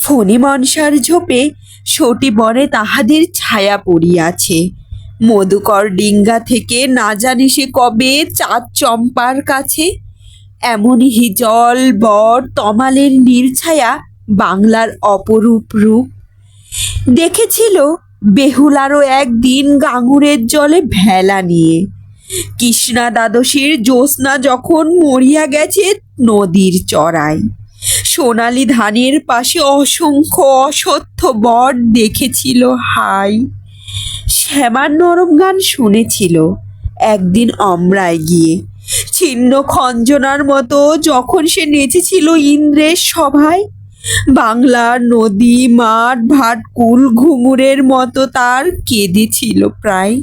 ফণি মনসার ঝোপে সটি বনে তাহাদের ছায়া পড়িয়াছে। মধুকর ডিঙ্গা থেকে না জানি সে কবে চাঁদ চম্পার কাছে। এমনই হিজল বট তমালের নীলছায়া বাংলার অপরূপ রূপ। দেখেছিল বেহুলারও একদিন গাঙুরের জলে ভেলা নিয়ে। কৃষ্ণা দ্বাদশীর জ্যোৎস্না যখন মরিয়া গেছে নদীর চড়ায়। সোনালি ধানের পাশে অসংখ্য অসত্য বট দেখেছিল, হাই। শ্যামার নরম গান শুনেছিল একদিন অমরায় গিয়ে। ছিন্ন খঞ্জনার মতো যখন সে নেচেছিল ইন্দ্রের সভায়, বাংলার নদী, মাঠ ভাটকুল ঘুঙুরের মতো তার কেঁদেছিল প্রায়।